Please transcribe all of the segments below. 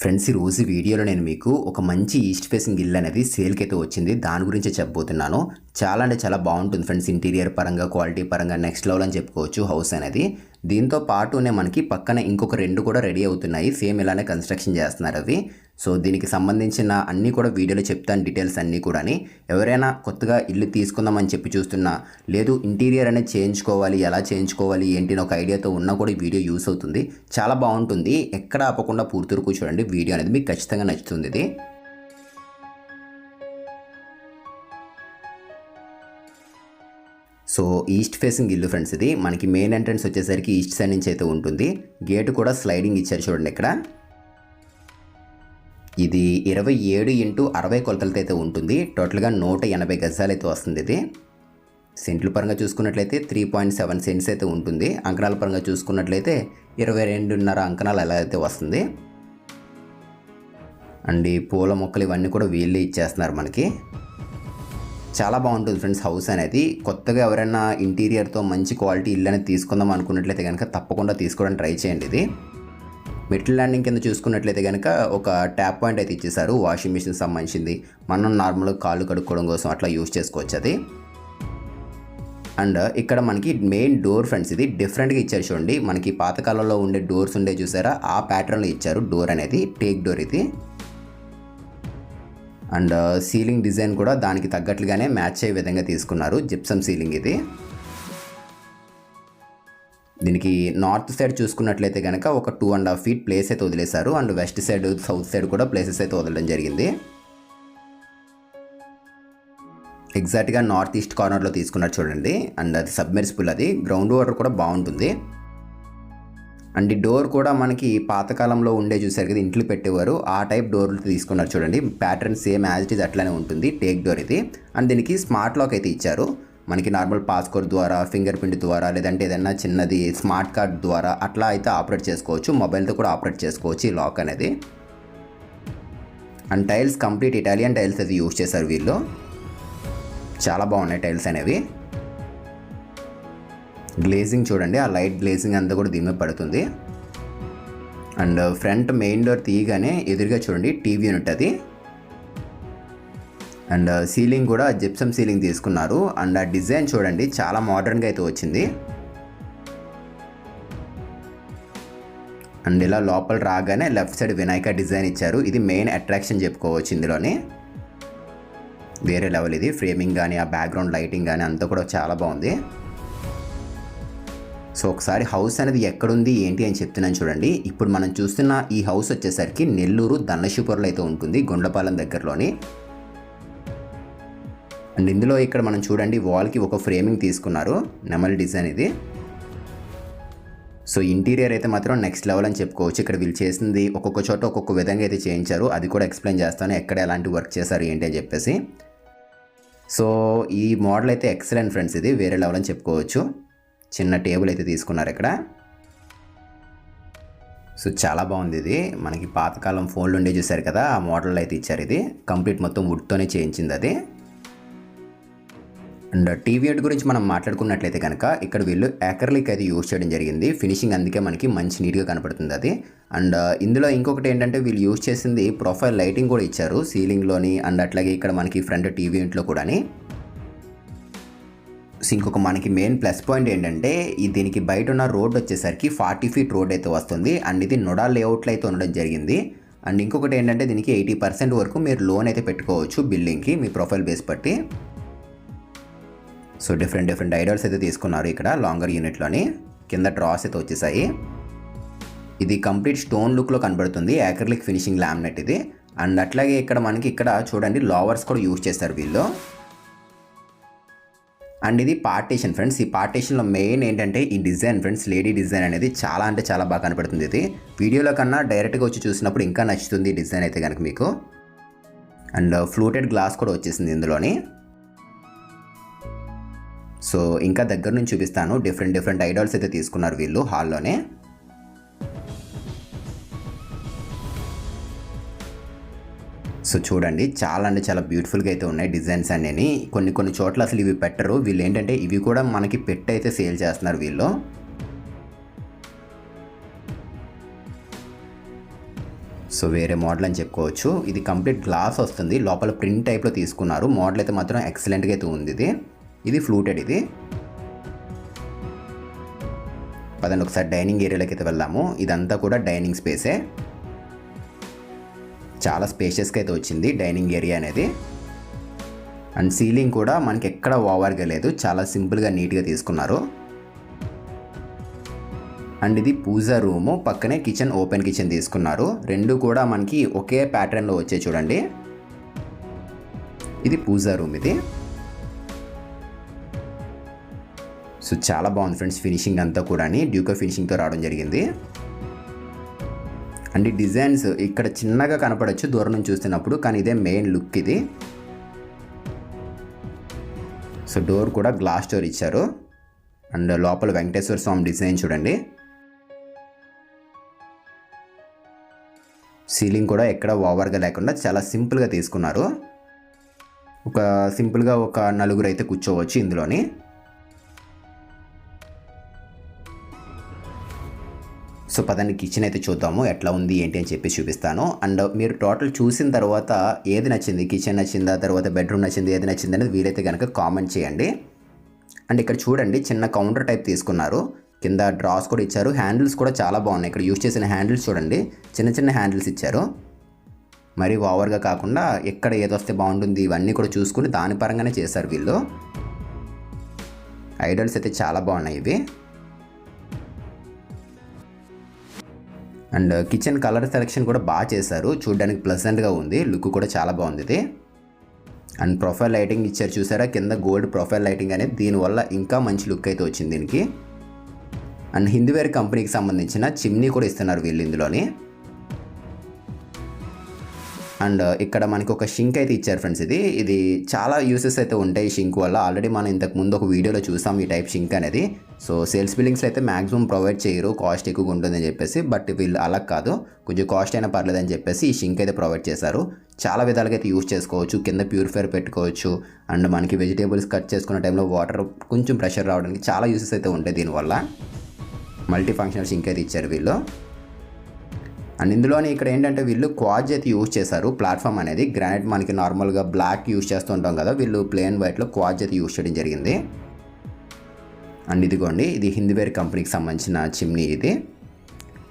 Friends ఈ రోజు వీడియోలో నేను మీకు ఒక మంచి ఈస్ట్ ఫేసింగ్ ఇల్లు అనేది సేల్కి అయితే వచ్చింది. దాని గురించి చెప్పబోతున్నాను. చాలా అంటే చాలా బాగుంటుంది ఫ్రెండ్స్ ఇంటీరియర్ పరంగా క్వాలిటీ పరంగా నెక్స్ట్ లెవెల్ అని చెప్పుకోవచ్చు హౌస్ అనేది. దీంతో పాటునే మనకి పక్కన ఇంకొక రెండు కూడా రెడీ అవుతున్నాయి. సేమ్ ఇలానే కన్స్ట్రక్షన్ చేస్తున్నారు అవి. సో దీనికి సంబంధించిన అన్నీ కూడా వీడియోలో చెప్తాను డీటెయిల్స్ అన్నీ కూడా ఎవరైనా కొత్తగా ఇల్లు తీసుకుందామని చెప్పి చూస్తున్నా లేదు ఇంటీరియర్ అనేది చేయించుకోవాలి ఎలా చేయించుకోవాలి ఏంటి అని ఒక ఐడియాతో ఉన్నా కూడా ఈ వీడియో యూస్ అవుతుంది. చాలా బాగుంటుంది. ఎక్కడ ఆపకుండా పూర్తి వరకు చూడండి వీడియో అనేది మీకు ఖచ్చితంగా నచ్చుతుంది ఇది. సో ఈస్ట్ ఫేసింగ్ ఇల్లు ఫ్రెండ్స్ ఇది. మనకి మెయిన్ ఎంట్రన్స్ వచ్చేసరికి ఈస్ట్ సైడ్ నుంచి అయితే ఉంటుంది. గేట్ కూడా స్లైడింగ్ ఇచ్చారు చూడండి ఇక్కడ. ఇది ఇరవై ఏడు ఇంటూ అరవై కొలతలతో అయితే ఉంటుంది. టోటల్గా నూట ఎనభై గజాలు అయితే వస్తుంది ఇది. సెంట్ల పరంగా చూసుకున్నట్లయితే త్రీ పాయింట్ సెవెన్ సెంట్స్ అయితే ఉంటుంది. అంకణాల పరంగా చూసుకున్నట్లయితే ఇరవై రెండున్నర అంకణాలు ఎలా అయితే వస్తుంది. అండ్ ఈ పూల మొక్కలు ఇవన్నీ కూడా వీళ్ళే ఇచ్చేస్తున్నారు మనకి. చాలా బాగుంటుంది ఫ్రెండ్స్ హౌస్ అనేది. కొత్తగా ఎవరైనా ఇంటీరియర్తో మంచి క్వాలిటీ ఇల్లు అనేది తీసుకుందాం అనుకున్నట్లయితే కనుక తప్పకుండా తీసుకోవడానికి ట్రై చేయండి ఇది. మెట్ల ల్యాండింగ్ కింద చూసుకున్నట్లయితే కనుక ఒక ట్యాప్ పాయింట్ అయితే ఇచ్చేసారు వాషింగ్ మిషన్ సంబంధించింది. మనం నార్మల్గా కాళ్ళు కడుక్కోవడం కోసం అట్లా యూజ్ చేసుకోవచ్చు అది. అండ్ ఇక్కడ మనకి మెయిన్ డోర్ ఫ్రెండ్స్ ఇది డిఫరెంట్గా ఇచ్చారు చూడండి. మనకి పాతకాలంలో ఉండే డోర్స్ ఉండే చూసారా? ఆ ప్యాటర్న్లో ఇచ్చారు డోర్ అనేది టేక్ డోర్ ఇది. అండ్ సీలింగ్ డిజైన్ కూడా దానికి తగ్గట్లుగానే మ్యాచ్ అయ్యే విధంగా తీసుకున్నారు జిప్సమ్ సీలింగ్ ఇది. దీనికి నార్త్ సైడ్ చూసుకున్నట్లయితే కనుక ఒక two and half feet place అయితే వదిలేశారు. And west side south side కూడా ప్లేసెస్ అయితే వదలడం జరిగింది. ఎగ్జాక్ట్గా నార్త్ ఈస్ట్ కార్నర్లో తీసుకున్నారు చూడండి. అండ్ అది సబ్మెర్సిబుల్ అది. గ్రౌండ్ వాటర్ కూడా బాగుంటుంది. అండ్ ఈ డోర్ కూడా మనకి పాతకాలంలో ఉండే చూసారు కదా ఇంట్లో పెట్టేవారు. ఆ టైప్ డోర్లు తీసుకున్నారు చూడండి. Pattern same as it is అట్లానే ఉంటుంది. టేక్ డోర్ ఇది. అండ్ దీనికి స్మార్ట్ లాక్ అయితే ఇచ్చారు. మనకి నార్మల్ పాస్కోడ్ ద్వారా ఫింగర్ ప్రింట్ ద్వారా లేదంటే ఏదైనా చిన్నది స్మార్ట్ కార్డ్ ద్వారా అట్లా అయితే ఆపరేట్ చేసుకోవచ్చు. మొబైల్తో కూడా ఆపరేట్ చేసుకోవచ్చు ఈ లాక్ అనేది. And tiles complete Italian tiles అది యూజ్ చేశారు వీళ్ళు. చాలా బాగున్నాయి టైల్స్ అనేవి. గ్లేజింగ్ చూడండి ఆ లైట్ గ్లేజింగ్ అంతా కూడా దీని మీద పడుతుంది. అండ్ ఫ్రంట్ మెయిన్ డోర్ తీయగానే ఎదురుగా చూడండి టీవీ యూనిట్ అది. అండ్ uh, సీలింగ్ కూడా జిప్సమ్ సీలింగ్ తీసుకున్నారు. అండ్ ఆ డిజైన్ చూడండి చాలా మోడర్న్గా అయితే వచ్చింది. అండ్ ఇలా లోపల రాగానే లెఫ్ట్ సైడ్ వినాయక డిజైన్ ఇచ్చారు. ఇది మెయిన్ అట్రాక్షన్ చెప్పుకోవచ్చు ఇందులోని. వేరే లెవెల్ ఇది. ఫ్రేమింగ్ కానీ ఆ బ్యాక్గ్రౌండ్ లైటింగ్ కానీ అంతా కూడా చాలా బాగుంది. సో ఒకసారి హౌస్ అనేది ఎక్కడుంది ఏంటి అని చెప్తున్నాను చూడండి. ఇప్పుడు మనం చూస్తున్న ఈ హౌస్ వచ్చేసరికి నెల్లూరు ధనశిపురంలో అయితే ఉంటుంది గుండ్లపాలెం దగ్గరలోని. అండ్ ఇందులో ఇక్కడ మనం చూడండి వాల్కి ఒక ఫ్రేమింగ్ తీసుకున్నారు నెమల్ డిజైన్ ఇది. సో ఇంటీరియర్ అయితే మాత్రం నెక్స్ట్ లెవెల్ అని చెప్పుకోవచ్చు. ఇక్కడ వీళ్ళు చేసింది ఒక్కొక్క చోట ఒక్కొక్క విధంగా అయితే చేయించారు. అది కూడా ఎక్స్ప్లెయిన్ చేస్తాను ఎక్కడ ఎలాంటి వర్క్ చేశారు ఏంటి అని చెప్పేసి. సో ఈ మోడల్ అయితే ఎక్సలెంట్ ఫ్రెండ్స్ ఇది వేరే లెవెల్ అని చెప్పుకోవచ్చు. చిన్న టేబుల్ అయితే తీసుకున్నారు ఇక్కడ. సో చాలా బాగుంది ఇది. మనకి పాతకాలం ఫోన్లు ఉండే చూసారు కదా ఆ మోడల్ అయితే ఇచ్చారు ఇది. కంప్లీట్ మొత్తం వుడ్తోనే చేయించింది అది. అండ్ టీవీ ఎడ్ గురించి మనం మాట్లాడుకున్నట్లయితే కనుక ఇక్కడ వీళ్ళు యాకర్లిక్ అయితే యూజ్ చేయడం జరిగింది. ఫినిషింగ్ అందుకే మనకి మంచి నీట్గా కనపడుతుంది అది. అండ్ ఇందులో ఇంకొకటి ఏంటంటే వీళ్ళు యూజ్ చేసింది ప్రొఫైల్ లైటింగ్ కూడా ఇచ్చారు సీలింగ్లోని అండ్ అట్లాగే ఇక్కడ మనకి ఫ్రంట్ టీవీ ఇంట్లో కూడాని. సో ఇంకొక మనకి మెయిన్ ప్లస్ పాయింట్ ఏంటంటే ఈ దీనికి బయట ఉన్న రోడ్ వచ్చేసరికి ఫార్టీ ఫీట్ రోడ్ అయితే వస్తుంది. అండ్ ఇది నొడా లేఅవుట్లో అయితే ఉండడం జరిగింది. అండ్ ఇంకొకటి ఏంటంటే దీనికి ఎయిటీ పర్సెంట్ వరకు మీరు లోన్ అయితే పెట్టుకోవచ్చు బిల్డింగ్కి మీ ప్రొఫైల్ బేస్ బట్టి సో డిఫరెంట్ డిఫరెంట్ ఐడల్స్ అయితే తీసుకున్నారు ఇక్కడ లాంగర్ యూనిట్లోని కింద డ్రాస్ అయితే వచ్చేసాయి. ఇది కంప్లీట్ స్టోన్ లుక్లో కనబడుతుంది యాక్రిలిక్ ఫినిషింగ్ లామినేట్ ఇది. అండ్ అట్లాగే ఇక్కడ మనకి ఇక్కడ చూడండి లావర్స్ కూడా యూజ్ చేస్తారు వీళ్ళు. అండ్ ఇది పార్టీషన్ ఫ్రెండ్స్ ఈ పార్టీషన్లో మెయిన్ ఏంటంటే ఈ డిజైన్ ఫ్రెండ్స్ లేడీ డిజైన్ అనేది చాలా అంటే చాలా బాగా కనపడుతుంది ఇది. వీడియోలో కన్నా డైరెక్ట్గా వచ్చి చూసినప్పుడు ఇంకా నచ్చుతుంది ఈ డిజైన్ అయితే కనుక మీకు. అండ్ ఫ్లూటెడ్ గ్లాస్ కూడా వచ్చేసింది ఇందులోని. సో ఇంకా దగ్గర నుంచి చూపిస్తాను. డిఫరెంట్ డిఫరెంట్ ఐడాల్స్ అయితే తీసుకున్నారు వీళ్ళు హాల్లోనే. సో చూడండి చాలా అంటే చాలా బ్యూటిఫుల్గా అయితే ఉన్నాయి డిజైన్స్ అన్నీ కొన్ని కొన్ని చోట్ల అసలు ఇవి పెట్టరు. వీళ్ళు ఏంటంటే ఇవి కూడా మనకి పెట్టి అయితే సేల్ చేస్తున్నారు వీళ్ళు. సో వేరే మోడల్ అని చెప్పుకోవచ్చు. ఇది కంప్లీట్ గ్లాస్ వస్తుంది. లోపల ప్రింట్ టైప్లో తీసుకున్నారు. మోడల్ అయితే మాత్రం ఎక్సలెంట్గా అయితే ఉంది ఇది. ఇది ఫ్లూటెడ్ ఇది. పదండి ఒకసారి డైనింగ్ ఏరియాలోకి అయితే వెళ్ళాము ఇదంతా కూడా డైనింగ్ స్పేసే. చాలా స్పేషియస్గా అయితే వచ్చింది డైనింగ్ ఏరియా అనేది. అండ్ సీలింగ్ కూడా మనకి ఎక్కడ ఓవర్గా లేదు. చాలా సింపుల్గా నీట్గా తీసుకున్నారు. అండ్ ఇది పూజా రూము. పక్కనే కిచెన్ ఓపెన్ కిచెన్ తీసుకున్నారు. రెండు కూడా మనకి ఒకే ప్యాటర్న్లో వచ్చే చూడండి. ఇది పూజా రూమ్ ఇది. సో చాలా బాగుంది ఫ్రెండ్స్ ఫినిషింగ్ అంతా కూడా డ్యూకా ఫినిషింగ్తో రావడం జరిగింది. అండ్ ఈ డిజైన్స్ ఇక్కడ చిన్నగా కనపడచ్చు దూరం నుంచి చూస్తున్నప్పుడు కానీ ఇదే మెయిన్ లుక్ ఇది. సో డోర్ కూడా గ్లాస్ డోర్ ఇచ్చారు. అండ్ లోపల వెంకటేశ్వర స్వామి డిజైన్ చూడండి. సీలింగ్ కూడా ఎక్కడ ఓవర్గా లేకుండా చాలా సింపుల్గా తీసుకున్నారు. ఒక సింపుల్గా ఒక నలుగురు అయితే కూర్చోవచ్చు ఇందులోని. సో పదాన్ని కిచెన్ అయితే చూద్దాము ఎట్లా ఉంది ఏంటి అని చెప్పి చూపిస్తాను. అండ్ మీరు టోటల్ చూసిన తర్వాత ఏది నచ్చింది కిచెన్ నచ్చిందా తర్వాత బెడ్రూమ్ నచ్చింది ఏది నచ్చింది అనేది వీలైతే కనుక కామెంట్ చేయండి. అండ్ ఇక్కడ చూడండి చిన్న కౌంటర్ టైప్ తీసుకున్నారు. కింద డ్రాస్ కూడా ఇచ్చారు హ్యాండిల్స్ కూడా చాలా బాగున్నాయి. ఇక్కడ యూజ్ చేసిన హ్యాండిల్స్ చూడండి చిన్న చిన్న హ్యాండిల్స్ ఇచ్చారు. మరి ఓవర్గా కాకుండా ఎక్కడ ఏదొస్తే బాగుంటుంది ఇవన్నీ కూడా చూసుకుని దాని పరంగానే చేశారు వీళ్ళు. ఐడల్స్ అయితే చాలా బాగున్నాయి ఇవి. అండ్ కిచెన్ కలర్ సెలెక్షన్ కూడా బాగా చేశారు. చూడడానికి ప్లెజెంట్గా ఉంది. లుక్ కూడా చాలా బాగుంది ఇది. అండ్ ప్రొఫైల్ లైటింగ్ ఇచ్చారు చూసారా? కింద గోల్డ్ ప్రొఫైల్ లైటింగ్ అనేది దీనివల్ల ఇంకా మంచి లుక్ అయితే వచ్చింది దీనికి. అండ్ హిందీవేర్ కంపెనీకి సంబంధించిన చిమ్నీ కూడా ఇస్తున్నారు వీళ్ళు ఇందులోని. అండ్ ఇక్కడ మనకి ఒక షింక్ అయితే ఇచ్చారు ఫ్రెండ్స్ ఇది. ఇది చాలా యూసెస్ అయితే ఉంటాయి షింక్ వల్ల. ఆల్రెడీ మనం ఇంతకు ముందు ఒక వీడియోలో చూసాం ఈ టైప్ షింక్ అనేది. సో సేల్స్ బిల్డింగ్స్ అయితే మాక్సిమం ప్రొవైడ్ చేయరు. కాస్ట్ ఎక్కువగా ఉంటుందని చెప్పేసి బట్ వీళ్ళు అలా కాదు. కొంచెం కాస్ట్ అయినా పర్లేదని చెప్పేసి ఈ షింక్ అయితే ప్రొవైడ్ చేశారు. చాలా విధాలుగా అయితే యూస్ చేసుకోవచ్చు. కింద ప్యూరిఫైర్ పెట్టుకోవచ్చు. అండ్ మనకి వెజిటేబుల్స్ కట్ చేసుకునే టైంలో వాటర్ కొంచెం ప్రెషర్ రావడానికి చాలా యూసెస్ అయితే ఉంటాయి దీనివల్ల. మల్టీ ఫంక్షనల్ షింక్ అయితే ఇచ్చారు వీళ్ళు. అండ్ ఇందులోని ఇక్కడ ఏంటంటే వీళ్ళు క్వాజ్ అయితే యూజ్ చేశారు. ప్లాట్ఫామ్ అనేది గ్రానైట్ మనకి నార్మల్గా బ్లాక్ యూజ్ చేస్తూ ఉంటాం కదా వీళ్ళు ప్లేన్ వైట్లో క్వాజ్ అయితే యూజ్ చేయడం జరిగింది. అండ్ ఇదిగోండి ఇది హిందీవేర్ కంపెనీకి సంబంధించిన చిమ్నీ ఇది.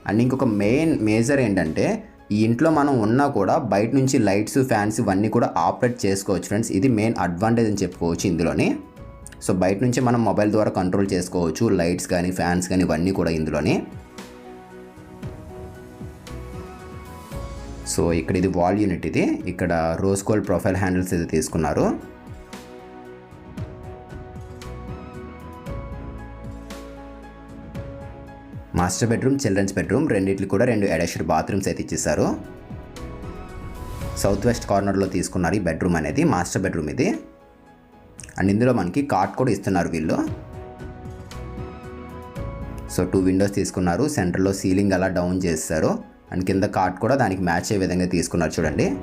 అండ్ ఇంకొక మెయిన్ మేజర్ ఏంటంటే ఈ ఇంట్లో మనం ఉన్నా కూడా బయట నుంచి లైట్స్ ఫ్యాన్స్ ఇవన్నీ కూడా ఆపరేట్ చేసుకోవచ్చు ఫ్రెండ్స్ ఇది మెయిన్ అడ్వాంటేజ్ అని చెప్పుకోవచ్చు ఇందులోని. సో బయట నుంచి మనం మొబైల్ ద్వారా కంట్రోల్ చేసుకోవచ్చు లైట్స్ కానీ ఫ్యాన్స్ కానీ ఇవన్నీ కూడా ఇందులోని. సో ఇక్కడ ఇది వాల్ యూనిట్ ఇది. ఇక్కడ రోజ్ గోల్డ్ ప్రొఫైల్ హ్యాండిల్స్ ఇది తీసుకున్నారు. మాస్టర్ బెడ్రూమ్ చిల్డ్రన్స్ బెడ్రూమ్ రెండింటికి కూడా రెండు ఎడెషర్ బాత్రూమ్స్ అయితే ఇచ్చేసారు సౌత్ వెస్ట్ కార్నర్లో తీసుకున్నారు ఈ బెడ్రూమ్ అనేది మాస్టర్ బెడ్రూమ్ ఇది. అండ్ ఇందులో మనకి కాట్ కూడా ఇస్తున్నారు వీళ్ళు. సో టూ విండోస్ తీసుకున్నారు సెంటర్లో సీలింగ్ అలా డౌన్ చేస్తారు అండ్ కింద కార్ట్ కూడా దానికి మ్యాచ్ అయ్యే విధంగా తీసుకున్నారు చూడండి.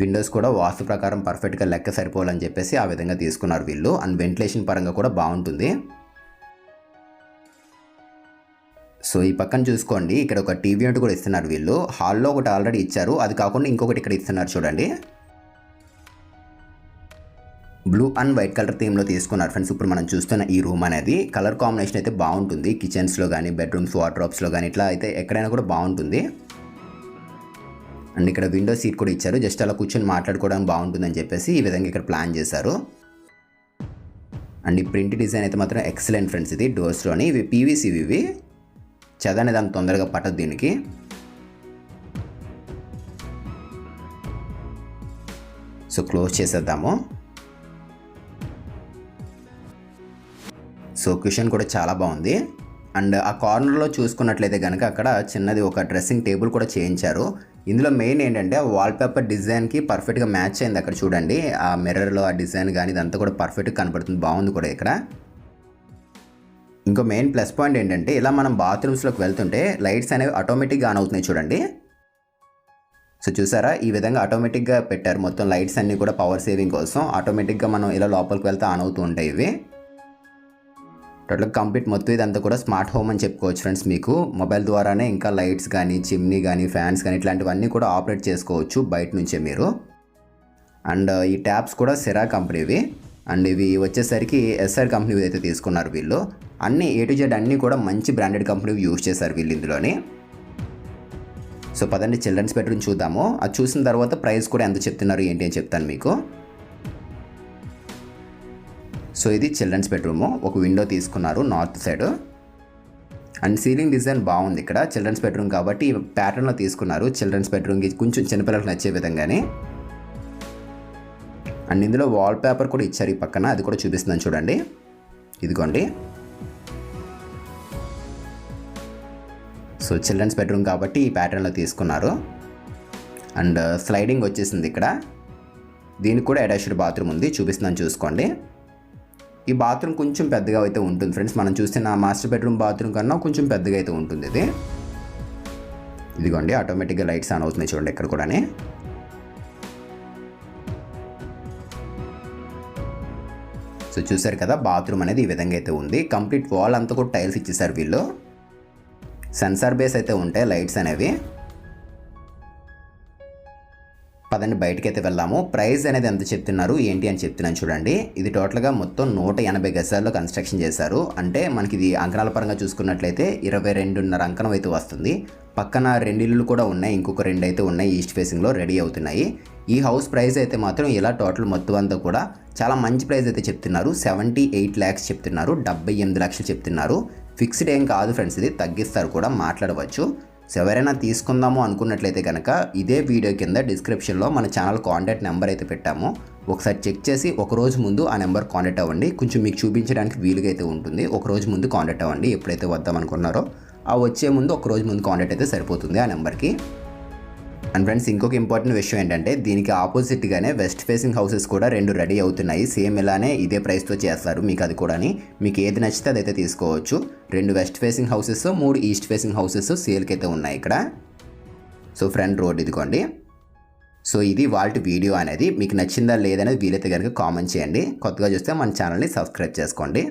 విండోస్ కూడా వాస్తు ప్రకారం పర్ఫెక్ట్గా లెక్క సరిపోవాలని చెప్పేసి ఆ విధంగా తీసుకున్నారు వీళ్ళు. అండ్ వెంటిలేషన్ పరంగా కూడా బాగుంటుంది. సో ఈ పక్కన చూసుకోండి. ఇక్కడ ఒక టీవీ అంటూ కూడా ఇస్తున్నారు వీళ్ళు. హాల్లో ఒకటి ఆల్రెడీ ఇచ్చారు. అది కాకుండా ఇంకొకటి ఇక్కడ ఇస్తున్నారు చూడండి. బ్లూ అండ్ వైట్ కలర్ థీమ్లో తీసుకున్నారు ఫ్రెండ్స్. ఇప్పుడు మనం చూస్తున్న ఈ రూమ్ అనేది కలర్ కాంబినేషన్ అయితే బాగుంటుంది. కిచెన్స్లో కానీ బెడ్రూమ్స్ వార్డ్రోబ్స్లో కానీ ఇట్లా అయితే ఎక్కడైనా కూడా బాగుంటుంది. అండ్ ఇక్కడ విండో సీట్ కూడా ఇచ్చారు. జస్ట్ అలా కూర్చొని మాట్లాడుకోవడానికి బాగుంటుందని చెప్పేసి ఈ విధంగా ఇక్కడ ప్లాన్ చేశారు. అండ్ ఈ ప్రింట్ డిజైన్ అయితే మాత్రం ఎక్సలెంట్ ఫ్రెండ్స్ ఇది డోర్స్లోని. ఇవి పీవీసీ ఇవి. చెద దాన్ని అంత తొందరగా పట్టదు దీనికి. సో క్లోజ్ చేసేద్దాము. సో క్యూషన్ కూడా చాలా బాగుంది. అండ్ ఆ కార్నర్లో చూసుకున్నట్లయితే కనుక అక్కడ చిన్నది ఒక డ్రెస్సింగ్ టేబుల్ కూడా చేయించారు. ఇందులో మెయిన్ ఏంటంటే ఆ వాల్పేపర్ డిజైన్కి పర్ఫెక్ట్గా మ్యాచ్ అయింది అక్కడ చూడండి. ఆ మిర్రర్లో ఆ డిజైన్ కానీ ఇదంతా కూడా పర్ఫెక్ట్గా కనపడుతుంది బాగుంది కూడా ఇక్కడ. ఇంకో మెయిన్ ప్లస్ పాయింట్ ఏంటంటే ఇలా మనం బాత్రూమ్స్లోకి వెళ్తుంటే లైట్స్ అనేవి ఆటోమేటిక్గా ఆన్ అవుతున్నాయి చూడండి. సో చూసారా? ఈ విధంగా ఆటోమేటిక్గా పెట్టారు. మొత్తం లైట్స్ అన్నీ కూడా పవర్ సేవింగ్ కోసం. ఆటోమేటిక్గా మనం ఇలా లోపలికి వెళ్తే ఆన్ అవుతూ ఉంటాయి ఇవి. టోటల్ కంప్లీట్ మొత్తం ఇదంతా కూడా స్మార్ట్ హోమ్ అని చెప్పుకోవచ్చు ఫ్రెండ్స్ మీకు. మొబైల్ ద్వారానే ఇంకా లైట్స్ కానీ చిమ్నీ కానీ ఫ్యాన్స్ కానీ ఇట్లాంటివన్నీ కూడా ఆపరేట్ చేసుకోవచ్చు బయట నుంచే మీరు. అండ్ ఈ ట్యాబ్స్ కూడా సెరా కంపెనీవి అండ్ ఇవి వచ్చేసరికి ఎస్ఆర్ కంపెనీ అయితే తీసుకున్నారు వీళ్ళు. అన్ని ఏ టు జెడ్ అన్నీ కూడా మంచి బ్రాండెడ్ కంపెనీ యూజ్ చేశారు వీళ్ళు ఇందులోని. సో పదండి చిల్డ్రన్స్ బెడ్రూమ్ చూద్దాము. అది చూసిన తర్వాత ప్రైస్ కూడా ఎంత చెప్తున్నారు ఏంటి అని చెప్తాను మీకు. సో ఇది చిల్డ్రన్స్ బెడ్రూము. ఒక విండో తీసుకున్నారు north side. And ceiling design బాగుంది ఇక్కడ. చిల్డ్రన్స్ బెడ్రూమ్ కాబట్టి ప్యాటర్న్లో తీసుకున్నారు చిల్డ్రన్స్ బెడ్రూమ్కి కొంచెం చిన్నపిల్లలకు నచ్చే విధంగానే. అండ్ ఇందులో వాల్ పేపర్ కూడా ఇచ్చారు ఈ పక్కన. అది కూడా చూపిస్తున్నాను చూడండి. ఇదిగోండి. సో చిల్డ్రన్స్ బెడ్రూమ్ కాబట్టి ఈ ప్యాటర్న్లో తీసుకున్నారు. అండ్ స్లైడింగ్ వచ్చేసింది ఇక్కడ. దీనికి కూడా అటాచ్డ్ బాత్రూమ్ ఉంది. చూపిస్తున్నాను చూసుకోండి. ఈ బాత్రూమ్ కొంచెం పెద్దగా అయితే ఉంటుంది ఫ్రెండ్స్. మనం చూస్తున్న మాస్టర్ బెడ్రూమ్ బాత్రూమ్ కన్నా కొంచెం పెద్దగా అయితే ఉంటుంది ఇది. ఇదిగోండి ఆటోమేటిక్గా లైట్స్ ఆన్ అవుతున్నాయి చూడండి ఇక్కడ కూడా సో చూసారు కదా బాత్రూమ్ అనేది ఈ విధంగా అయితే ఉంది. కంప్లీట్ వాల్ అంతా కూడా టైల్స్ ఇచ్చేసారు వీళ్ళు. సెన్సార్ బేస్ అయితే ఉంటాయి లైట్స్ అనేవి. పదండి బయటకి అయితే వెళ్దాము. ప్రైస్ అనేది ఎంత చెప్తున్నారు ఏంటి అని చెప్తున్నాను చూడండి. ఇది టోటల్గా మొత్తం నూట ఎనభై గజాల్లో కన్స్ట్రక్షన్ చేశారు. అంటే మనకి ఇది అంకణాల పరంగా చూసుకున్నట్లయితే ఇరవై రెండున్నర అంకణం అయితే వస్తుంది. పక్కన రెండు ఇల్లులు కూడా ఉన్నాయి ఇంకొక రెండు అయితే ఉన్నాయి ఈస్ట్ ఫేసింగ్లో రెడీ అవుతున్నాయి. ఈ హౌస్ ప్రైస్ అయితే మాత్రం ఇలా టోటల్ మొత్తం అంతా కూడా చాలా మంచి ప్రైస్ అయితే చెప్తున్నారు. సెవెంటీ ఎయిట్ ల్యాక్స్ చెప్తున్నారు డెబ్బై ఎనిమిది లక్షలు చెప్తున్నారు. ఫిక్స్డ్ ఏం కాదు ఫ్రెండ్స్ ఇది తగ్గిస్తారు కూడా మాట్లాడవచ్చు. సో ఎవరైనా తీసుకుందాము అనుకున్నట్లయితే కనుక ఇదే వీడియో కింద డిస్క్రిప్షన్లో మన ఛానల్ కాంటాక్ట్ నెంబర్ అయితే పెట్టాము. ఒకసారి చెక్ చేసి ఒక రోజు ముందు ఆ నెంబర్ కాంటాక్ట్ అవ్వండి. కొంచెం మీకు చూపించడానికి వీలుగా అయితే ఉంటుంది. ఒక రోజు ముందు కాంటాక్ట్ అవ్వండి. ఎప్పుడైతే వద్దాం అనుకున్నారో ఆ వచ్చే ముందు ఒక రోజు ముందు కాంటాక్ట్ అయితే సరిపోతుంది ఆ నెంబర్కి. అండ్ ఫ్రెండ్స్ ఇంకొక ఇంపార్టెంట్ విషయం ఏంటంటే దీనికి ఆపోజిట్గానే వెస్ట్ ఫేసింగ్ హౌసెస్ కూడా రెండు రెడీ అవుతున్నాయి. సేమ్ ఇలానే ఇదే ప్రైస్తో చేస్తారు మీకు అది కూడా మీకు ఏది నచ్చితే అదైతే తీసుకోవచ్చు. రెండు వెస్ట్ ఫేసింగ్ హౌసెస్ మూడు ఈస్ట్ ఫేసింగ్ హౌసెస్ సేల్కి అయితే ఉన్నాయి ఇక్కడ. సో ఫ్రంట్ రోడ్ ఇదిగోండి. సో ఇది వాళ్ళ వీడియో అనేది. మీకు నచ్చిందా లేదనేది వీలైతే కనుక కామెంట్ చేయండి. కొత్తగా చూస్తే మన ఛానల్ని సబ్స్క్రైబ్ చేసుకోండి.